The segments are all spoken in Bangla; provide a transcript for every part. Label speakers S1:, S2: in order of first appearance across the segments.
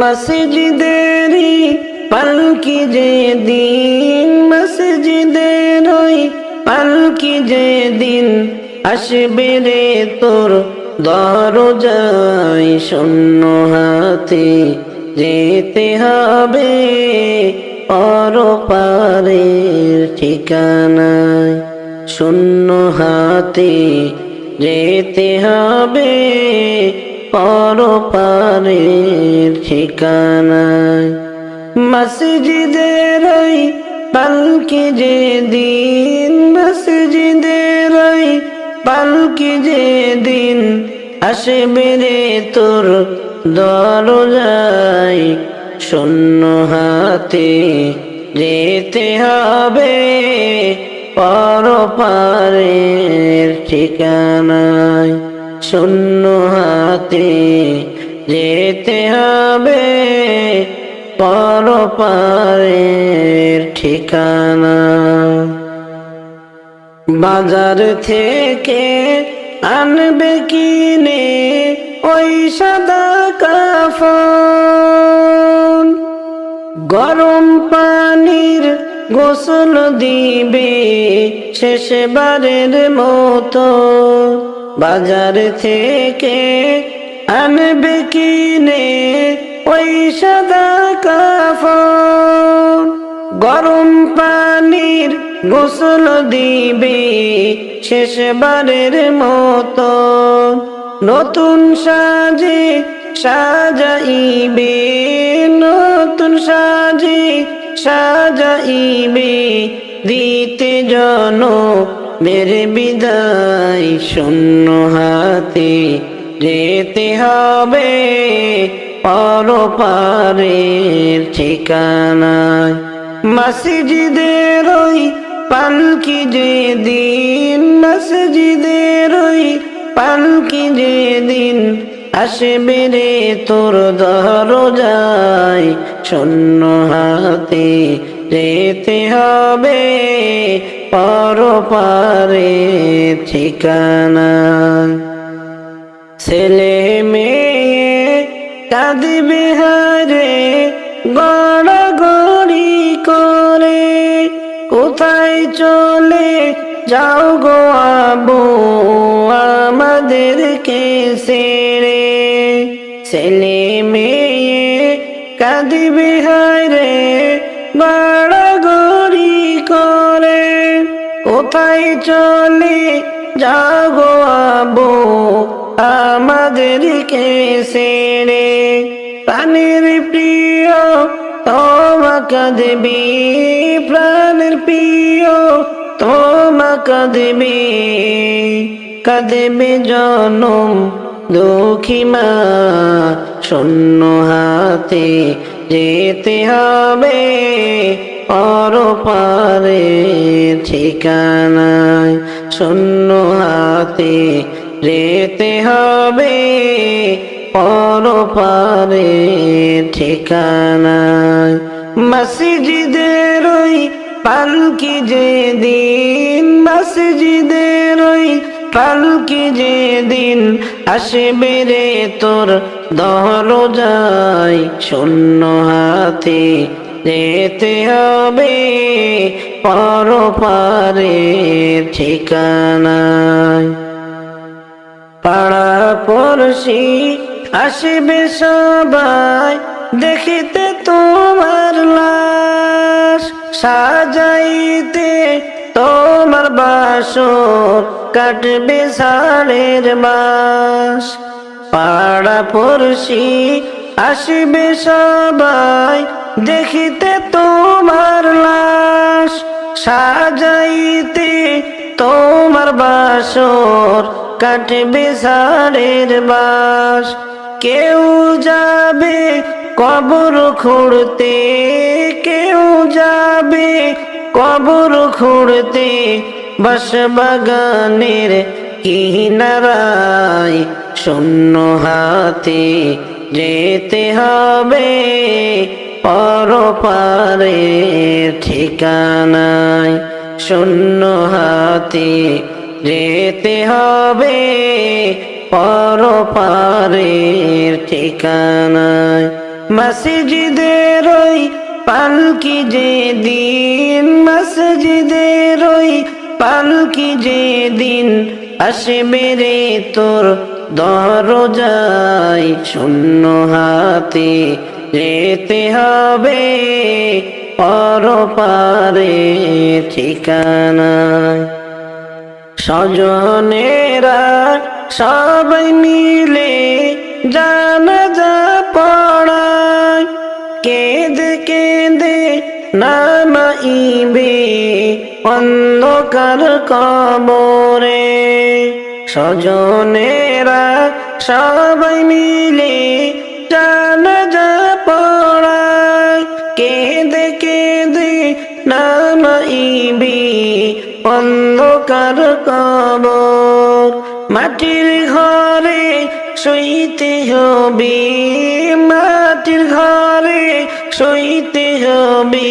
S1: মসজিদেরি পালকি যে দিন, মসজিদের ওই পালকি যে দিন। আসবে রে তোর দরজায় শূন্য হাতে, যেতে হবে পরপারের ঠিকানায়। শূন্য হাতে যেতে হবে পরপারের ঠিকানায়। মসজিদের পালকি যে দিন মসজিদের পালকি যে দিন আসবে রে তোর দরজায়। শূন্য হাতে যেতে হবে পরপারের ঠিকানায়। শূন্য হাতে যেতে হবে পরপারের ঠিকানা। বাজার থেকে আনবে কিনে ওই সাদা কাফন। গরম পানির গোসল দিবে শেষবারের মতো। বাজার থেকে আনবে কিনে ওই সাদা কাফন। গরম পানির গোসল দিবে শেষবারের মতো নতুন সাজে সাজাইবে, নতুন সাজে সাজাইবে। দিতে জন, মেরে বিদায়, শূন্য হাতে যেতে হবে পরপারের ঠিকানায়। মসজিদের ওই পালকি যে দিন মসজিদের ওই পালকি যে দিন আসবে রে তোর দরজায়, শূন্য হাতে যেতে হবে পরপারে ঠিকানা। ছেলে মেয়ে কাঁদবে হারে, গড়াগড়ি করে। কোথায় চলে যাও গো আবু, আমাদেরকে ছেড়ে। ছেলে মেয়ে কাঁদবে হারে কোথায় চলে যাও গো আবু আমাদেরকে ছেড়ে? প্রাণের প্রিয় তোমা কাঁদবি প্রাণের প্রিয় তোমা কাঁদবি কাঁদবে জনম দুঃখী মা, শূন্য হাতে যেতে হবে। পরপারে ঠিকানায় শূন্য হাতে যেতে হবে পরপারে ঠিকানায়। মসজিদের ওই পালকি যে দিন মসজিদের ওই পালকি যে দিন আসবে রে তোর দরজায় শূন্য হাতে যেতে হবে পরপারে ঠিকানায়। পাড়া পড়শি আসবে সবাই, দেখিতে তোমার লাশ। সাজাইতে তোমার বাসর, কাটবে সাড়ের মাস পাড়া পড়শি আসবে সবাই, দেখিতে তোমার লাশ, সাজাইতে তোমার বাসর, কাটবে সাড়ের বাস। কেউ যাবে কবর খুঁড়তে, কেউ যাবে কবর খুঁড়তে বাস বাগানের কিনারায় শূন্য হাতে যেতে হবে পরপারে ঠিকানায় শূন্য হাতে যেতে হবে পরপারের ঠিকানায় মসজিদের ওই পালকি যে দিন মসজিদের ওই পালকি যে দিন আসবে রে তোর দরজাই শূন্য হাতে যেতে হবে পরপারে ঠিকানায়। স্বজনেরা সবাই মিলে জানাজা পড়ায়। কেঁদে কেঁদে নামাইবে অন্ধকার কবরে। স্বজনেরা সবাই মিলে জানাজা পড়ায়। কেঁদে কেঁদে নামাইবি অন্ধকার কবর। মাটির ঘরে শুইতে হবে, মাটির ঘরে শুইতে হবে।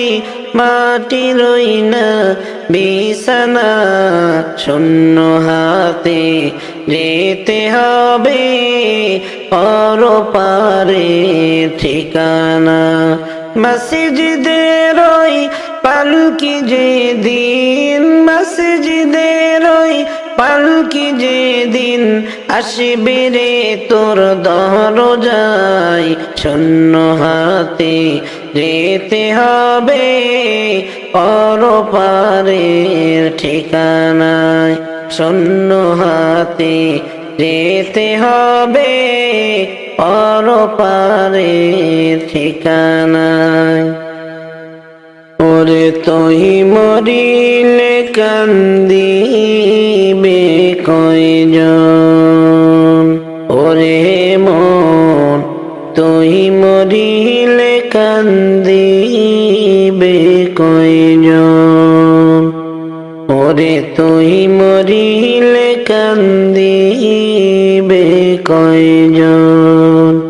S1: মাটির না বিছানা শূন্য হাতে যেতে হবে পরপারে ঠিকানা। মসজিদের ওই পালকি যে দিন মসজিদের ওই পালকি যে দিন আসবে রে তোর দরজাই শূন্য হাতে। যেতে হবে পরপারের ঠিকানায়। শূন্য হাতে যেতে হবে পরপারের ঠিকানায়। ওরে তুই মরিলে কান্দিবে কয়জন? ওরে মন, তুই মরিলে কান্দিবে কয়জন? ওরে তুই মরিলে কান্দিবে কয়জন?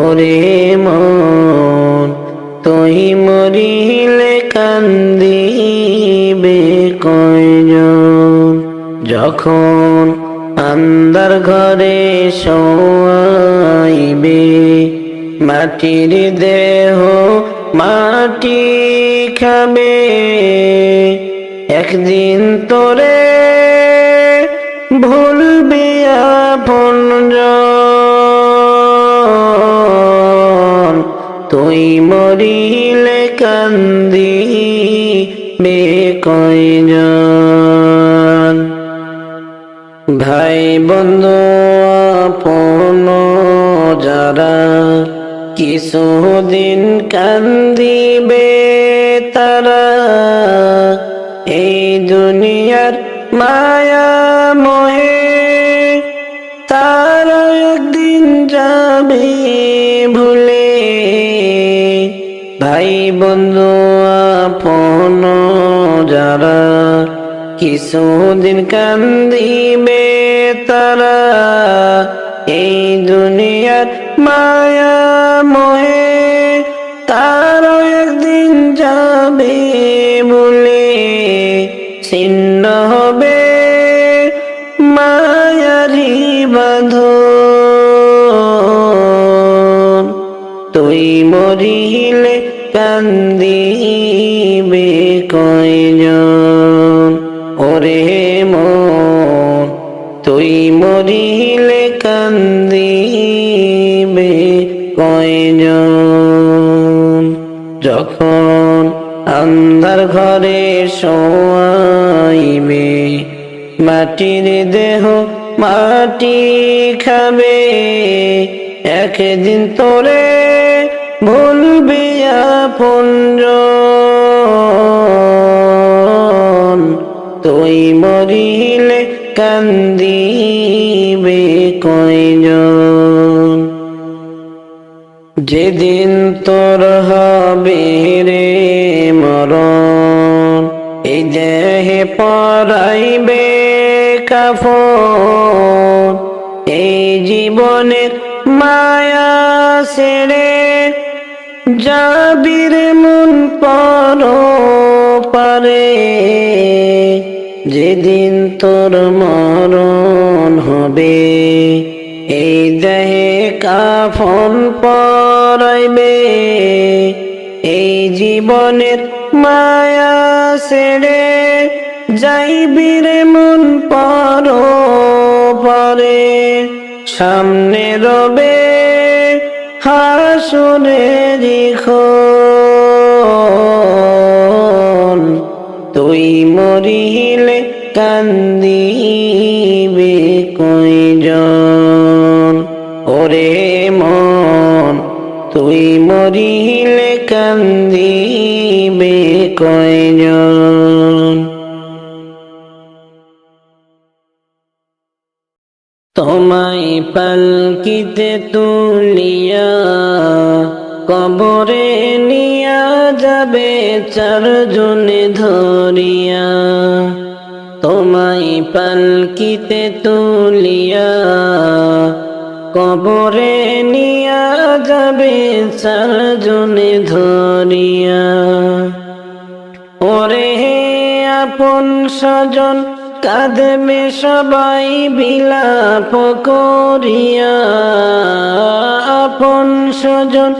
S1: ওরে মন, তুই মরিলে কান্দিবে কয়জন? যখন আন্দার ঘরে শোয়াইবে, মাটির দেহ মাটি খাবে একদিন তোরে ভুলবে আপন তুই মরিলে কান্দি বে কয়জন? ভাই বন্ধু আপন যারা কিছুদিন কান্দিবে তারা দুনিয়ার মায়া মোহে, তারা একদিন যাবে ভুলে। ভাই বন্ধু আপন যারা কিছুদিন কান্দিবে তারা, এই দুনিয়ার মায়া তুই মরিলে কান্দিবে কয়জন? ওরে মন, তুই মরিলে কান্দিবে কয়জন? যখন আন্ধার ঘরে শোয়াইবে, মাটির দেহ মাটি খাবে, একদিন তোরে ভুলবে আপন তুই মরিলে কান্দিবে কয়জন? যেদিন তোর হবে রে মরণ, এই দেহে পরাইবে কাফন এই জীবনের মায়া ছেড়ে যাবির মন পর পারে। যেদিন তোর মরণ হবে, এই দেহে কাফন পর পরাইবে। এই জীবনের মায়া ছেড়ে যাইবিরে মন পর পরে, সামনে রবে হাসুরে রিখন তুই মরিলে কান্দিবে কয়জন? ওরে মন, তুই মরিলে কান্দিবে কয়জন? তোমায় পালকিতে তুলিয়া কবরে নিয়া যাবে চারজনে ধরিয়া। তোমায় পালকিতে তুলিয়া কবরে নিয়া যাবে চারজনে ধরিয়া। ওরে আপন স্বজন কাঁদবে সবাই বিলাপ করিয়া আপন স্বজন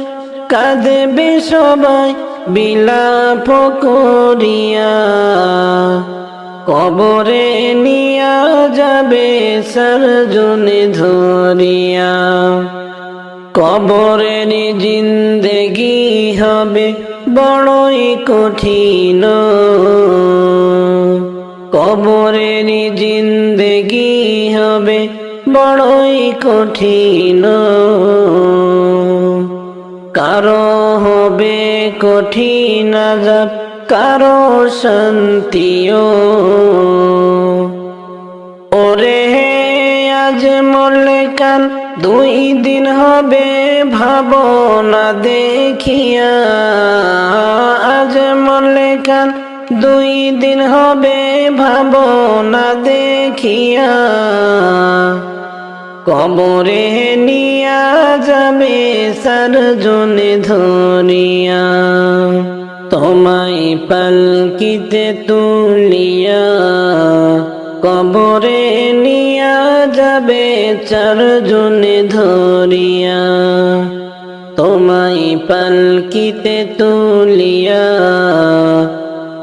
S1: কাঁদবে সবাই বিলাপ করিয়া কবরে নিয়া যাবে সরজনে ধরিয়া। কবরের জিন্দেগি হবে বড়ই কঠিন। কবরের জিন্দেগি হবে বড়ই কঠিন। কারও হবে কঠিন আজাব, কারও শান্তিও। ওরে আজ মরলে দুই দিন হবে ভাবনা দেখিয়া। আজ মরলে দুই দিন হবে ভাবনা দেখিয়া। কবরে নিয়া যাবে সারজনে ধরিয়া। তোমায় পালকিতে তুলিয়া। কবরে নিয়া যাবে চারজনে ধরিয়া। তোমায় পালকিতে তুলিয়া।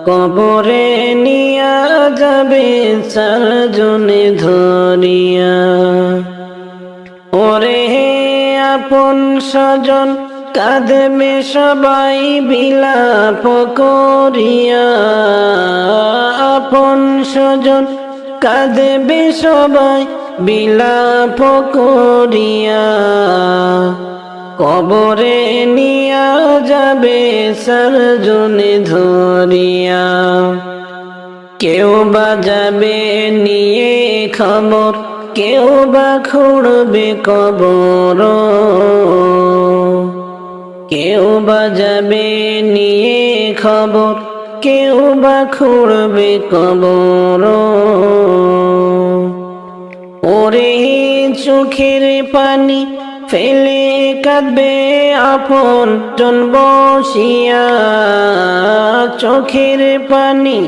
S1: কবরে নিয়া যাবে চারজনে ধরিয়া। ওরে আপন স্বজন, কাঁদবে সবাই বিলাপ করিয়া। আপন স্বজন, কাঁদবে সবাই বিলাপ করিয়া। কবরে নিয়া যাবে সরজনে ধরিয়া। কেউ বা যাবে নিয়ে খবর, কেউ বা খুঁড়বে কবর। কেউ বা যাবে নিয়ে খবর, কেউ বা খুঁড়বে কবর। ওরে চোখের পানি ফেলে কাঁদবে আপন জন বসিয়া চোখের পানি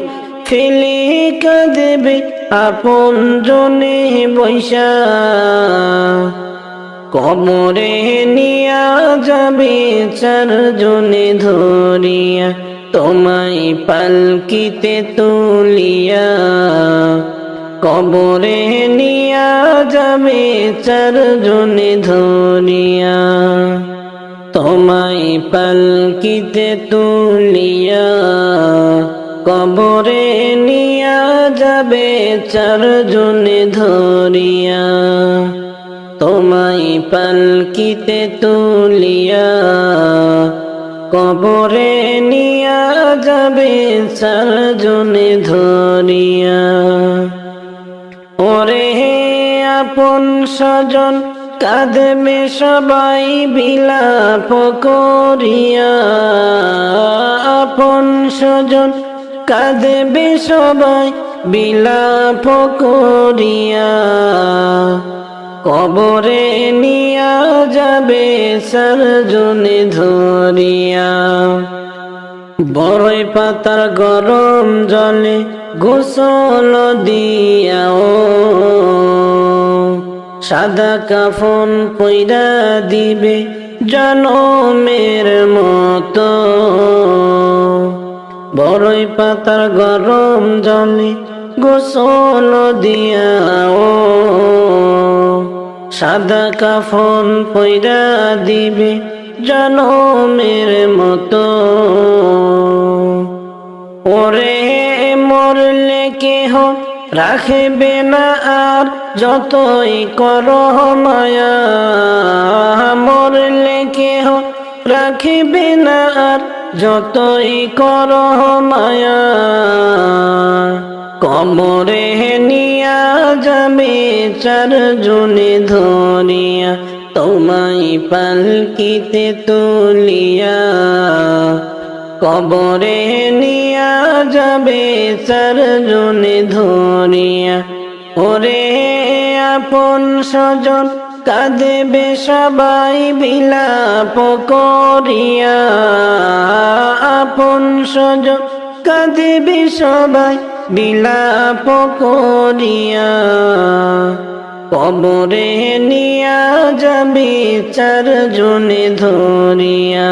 S1: ফেলে কাঁদবে আপন জনে বৈশা। কমরে নিয়া যাবে চারজনে ধরিয়া, তোমায় পালকিতে তুলিয়া। কবরে নিয়া যাবে চারজনে ধরিয়া তোমায় পালকিতে তুলিয়া কবরে নিয়া যাবে চারজনে ধরিয়া তোমায় পালকিতে তুলিয়া কবরে নিয়া যাবে চারজনে ধরিয়া ওরে আপন স্বজন, কাঁদবে সবাই বিলাপ করিয়া। আপন স্বজন, কাঁদবে সবাই বিলাপ করিয়া। কবরে নিয়া যাবে সরজনে ধরিয়া। বড়ই পাতার গরম জলে গোসল দিয়াও। সাদা কাফন পইরা দিবে জনমের মতো। বড়ই পাতার গরম জলে গোসল দিয়াও। সাদা কাফন পয়রা দিবে জনমের মতো। ওরে মরলে কেহ রাখবে না আর যতই কর মায়া। মরলে কেহ রাখবে না আর যতই কর মায়া। কমরে নিয়া যাবে চারজনে ধরিয়া, তোমায় পালকিতে তুলিয়া। কবরে নিয়া যাবে চারজনে ধরিয়া। ওরে আপন স্বজন, কাঁদেবে সবাই বিলাপ করিয়া। আপন স্বজন, কাঁদেবে সবাই বিলাপ করিয়া। কবরে নিয়া যাবে চারজনে ধরিয়া।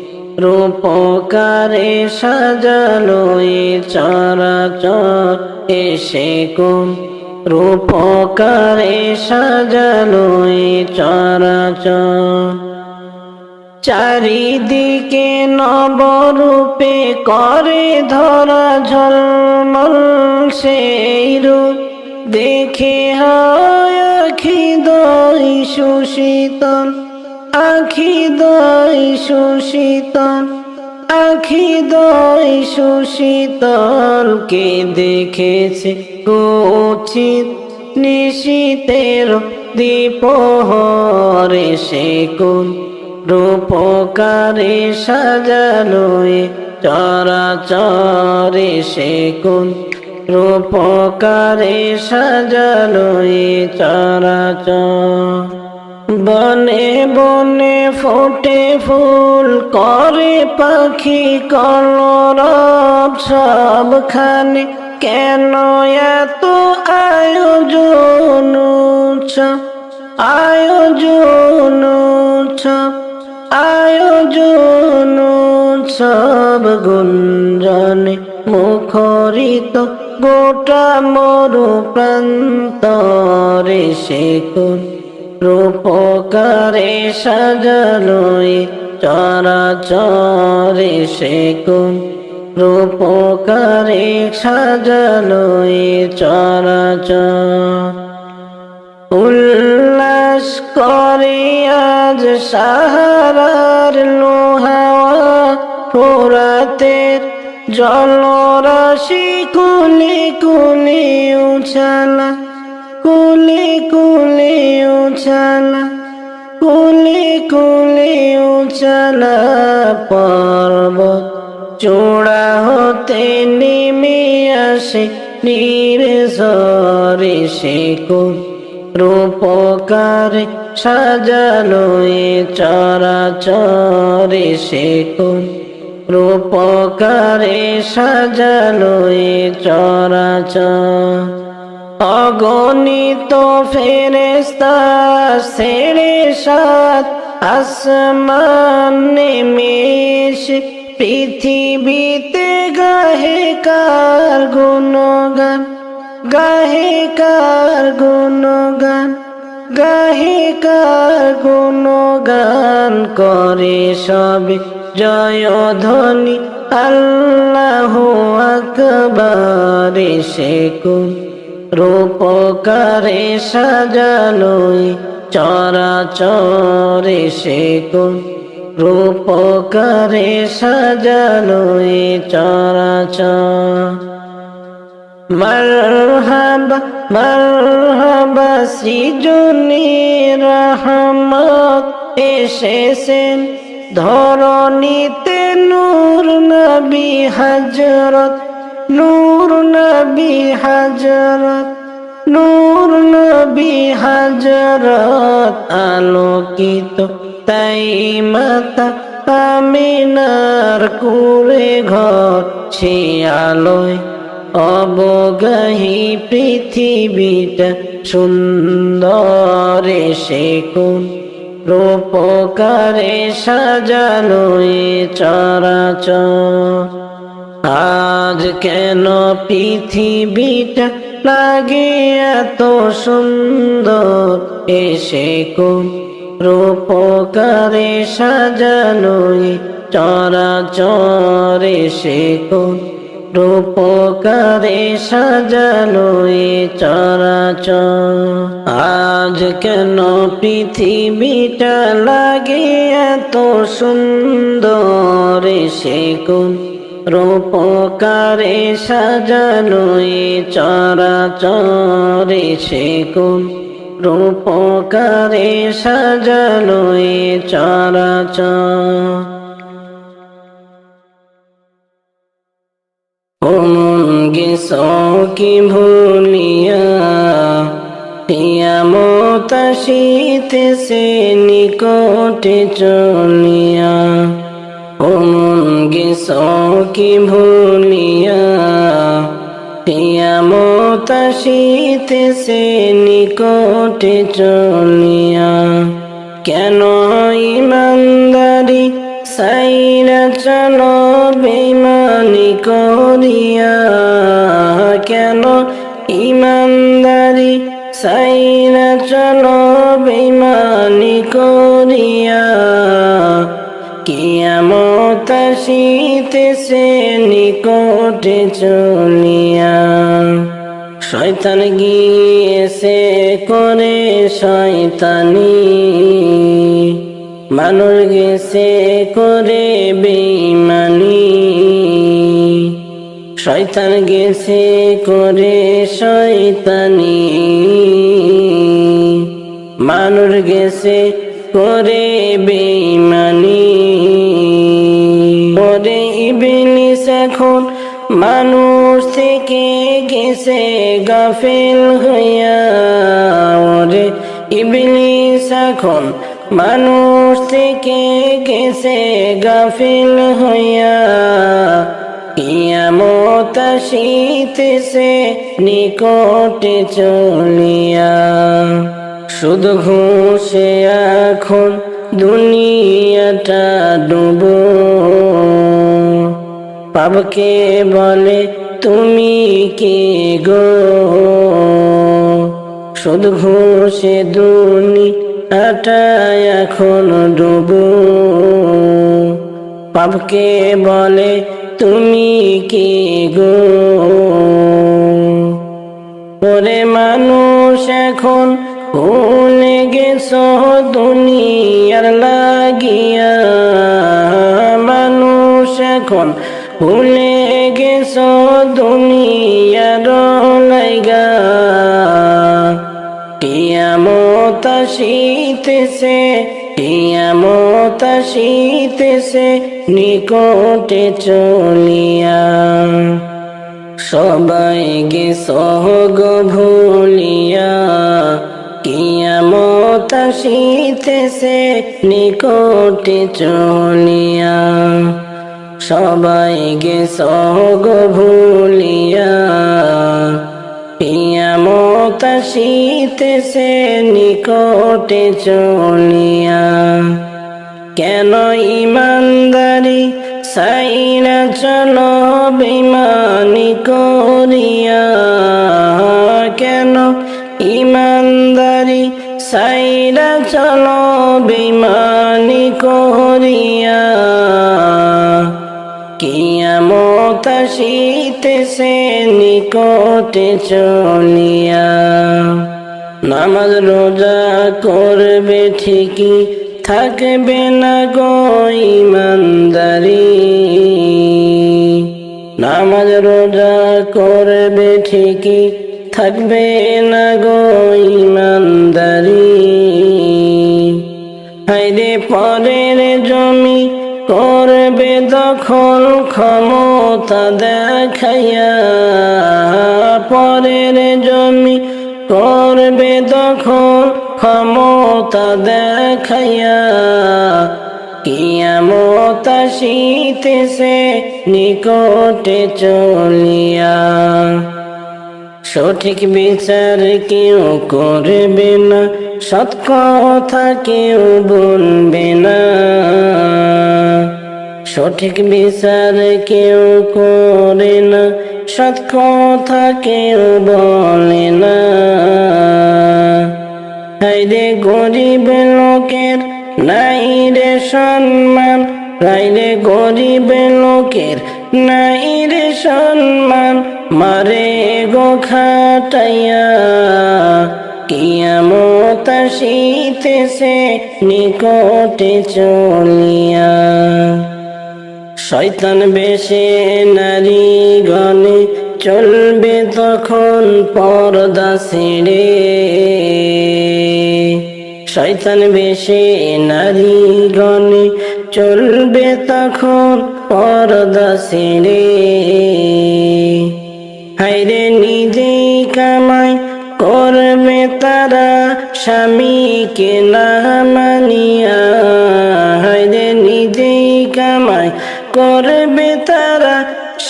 S1: রূপকারে সাজালো চরাচর এসে কোন রূপকারে সাজালো চরাচর। চারিদিকে নবরূপে করে ধরা ঝলমল সেই রূপ। দেখে হয় আখি দই আখি দই সুশীতল, আখি দই সুশীতল কে দেখেছে কুচিত নিশীতের দীপহরে সে কোন রূপকারে সাজালো চরাচরে সে কোন রূপকারে সাজালো চরাচর? বনে বনে ফোটে ফুল করে পাখি কলরব সবখানে। কেন এত আয়োজন আয়োজন আয়োজন উৎসব গুঞ্জনে মুখরিত গোটা মরু প্রান্তরে সে কোন রূপকারে সাজালো এ চরাচরে সে কোন রূপকারে সাজালো এ চরাচর। উল্লাস করে আজ সাহারার লোহাওয়া ফোরাতের জলরাশি কুলে কুলে উছালা। কুলে কুলে উছালা কুলে কুলে উছালা পর্বত চূড়া হতে নেমে আসে নির্ঝরে সে কোন রূপকারে সাজালো এ চরাচরে সে কোন রূপকারে সাজালো এ চরাচর। অগণিত ফেরেস্তা সেরে সাত আসমান নেমে পৃথিবীতে গাহে কার গুণগান? গাহে কার গুণগান? গাহে কার গুণগান করে সবে জয় ধ্বনি, আল্লাহ আকবরে সে রূপকারে সাজালোই চরাচরে সে কোন রূপকারে সাজালোই চরাচর। মারহাবা মারহাবা সৃজনী রহমত এসেছেন। ধরণীতে নূর নবী হজরত নূর নবী হজরত, নূর নবী হজরত, আলোকিত তাই মাতা আমিনার কুড়ে ঘর, সে আলোয় অবগাহী পৃথিবীটা সুন্দর সে কোন রূপকারে সাজানো চরাচর। আজ কেন পৃথিবীটা লাগে এত সুন্দর? এসে কোন রূপকারে সাজানো চরাচর এসে কোন রূপকারে সাজানো এ চরাচর? আজ কেন পৃথিবীটা লাগে এত সুন্দর? সে কোন রূপকারে সাজানো এ চরাচর সে কোন রূপকারে সাজানো এ চরাচর ওমন কি ভুলিয়া পিয়ামত শীতেছে নিকটে চলিয়া। গেছ কি ভুলিয়া পিয়ামত শীতেছে নিকটে চলিয়া। কেন ইমানদারি সাইরা চলো বেমানি করিয়া? কেন ইমানদারি সাইরা চলো বেমানি করিয়া? কিয়ামত শীতেছে নিকটে চলিয়া। শয়তান গিয়েছে করে শয়তানি। মানুষ গেছে করে বেইমানি শয়তান গেছে করে শয়তানি। মানুষ গেছে করে বেইমানি এখন মানুষ থেকে গেছে গাফিল হইয়া। ওরে ইবলিস, এখন মানুষ থেকে গেছে গাফিল হইয়া। কিয়ামত শীতেছে নিকটে চলিয়া। শুধু ঘুষে এখন দুনিয়াটা ডুব। পাবকে বলে, তুমি কে গো? শুধু ঘুষে দুনিয়াটা এখন ডুব। পাবকে বলে, তুমি কে গো? ওরে মানুষ এখন ভুলে গেছ দুনিয়ার লাগিয়া। মানুষ এখন ভুলে গেছ দুনিয়ার লাইগা কিয়ামত শীতেছে নিকটে চলিয়া সবাই গে সহগ ভুলিয়া কিয়ামত শীতেছে নিকটে চলিয়া সবাই গে সহগ ভুলিয়া। কিয়ামত শীতেছে নিকটে চলিয়া। কেন ইমানদারি সাইরা চলো বেমানি করিয়া? কেন ইমানদারি শীতেছে নিকটে চলিয়া নামাজ রোজা করবে ঠিকই থাকবে না গো ইমানদারি। নামাজ রোজা করবে ঠিকই থাকবে না গো ইমানদারি। হাইরে পরের জমি দখল ক্ষমতা দেখাইয়া পরের জমি করবে দখল ক্ষমতা দেখাইয়া কিয়ামত আসিতেছে নিকটে চলিয়া। সঠিক বিচার কেউ করবে না, সৎ কথা কেউ বলবে না। সঠিক বিচার কেউ করে না, সৎ কথা কেউ বলে না। হাইরে গরিব লোকের, নাই রে সম্মান। রাইরে গরিব লোকের, নাই রে সম্মান। মারে গো খাটাইয়া, কিয়ামত আসিতেছে নিকটে চলিয়া। শয়তান বেশে নারী গণে চলবে তখন পর্দা ছিঁড়ে। শয়তান বেশে নারী গণে চলবে তখন পর্দা ছিঁড়ে। হাইরে নিজেই কামাই করবে তারা স্বামীকে না মানিয়া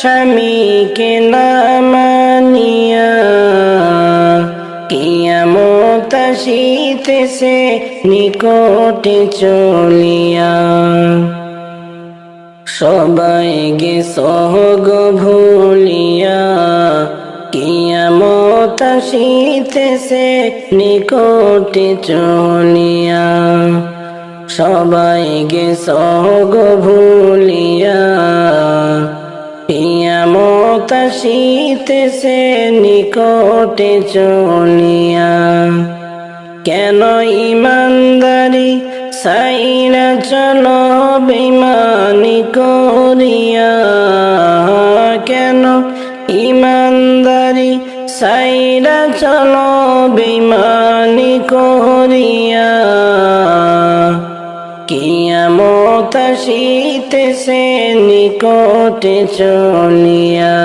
S1: স্বামীকে না মানিয়া, কিয়ামত আসিতেছে নিকটে চলিয়া। সবাই গে সহগ ভুলিয়া, কিয়ামত আসিতেছে নিকটে চলিয়া। সবাই গে সহগ ভুলিয়া কিয়ামত আসিতেছে নিকটে চলিয়া। কেন ইমানদারি সাইরা চলো বেমানি করিয়া? কেন ইমানদারি সাইরা চলো বেমানি করিয়া? কিয়ামত আসিতেছে নিকটে চলিয়া